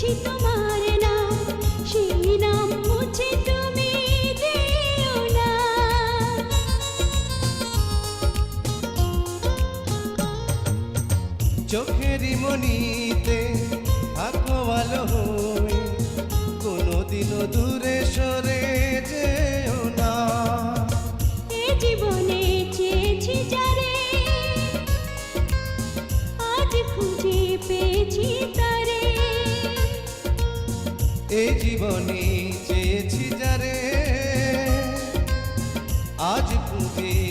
লিখেছি তোমার নাম সেই নাম মুছে তুমি মনিতে এই জীবনে চেয়েছি যারে আজ খুঁজে